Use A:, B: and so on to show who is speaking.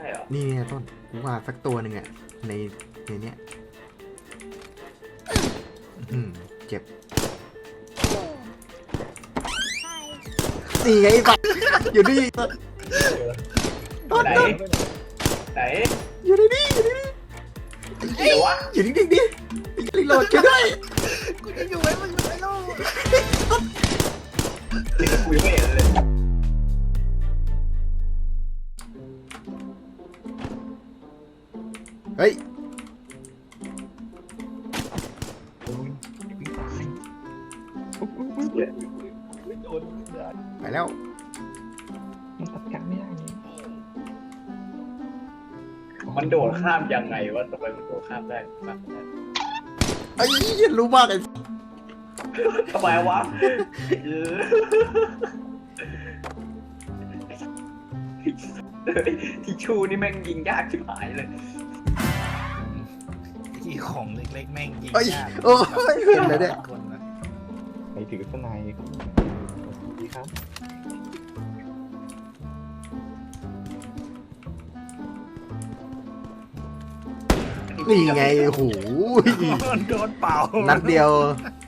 A: ช่เหรอ
B: นี่เนี่ยต้นกูว่าสักตัวหนึ่งอะในในเนี้ยอืมเจ็บนี่ไงไอ้สัสอยู่นี่ต้นต้น
A: ไหน
B: ต้น
A: ไหน
B: อยู่ในนี่อยู่ในนี่
A: เดี๋ยววะ
B: อยู่นิ่งๆดิรีโหลดช่วยด้วย
C: กูจะอยู่ไว้มึงไม่รู้
A: กูยังไม่เห็นเลย
B: เฮ้ย
C: โอ้ยวิ่งตายไม่โดนไม่ได้
B: ไปแล้ว
C: มันตัดกันไม่ได้ไง
A: มันโดดข้ามยังไงวะทำไมมันโดดข้ามได้ฟังไม่ได้
B: ไอ้ยรู้มากไอ้
A: ทำไมวะเออที่ชูนี่แม่งยิงยากชิบหายเลย
C: ที่ของเล็กๆแม่งยิง
B: เอ้ย
C: ยาก
B: โอ้ยเห็นเลยเนี่ย
C: คนนะ
D: ไปถือข้างในดีครับ
B: นี่ไงโอ้โห
C: โดนเป่า
B: นัดเดียว
C: โ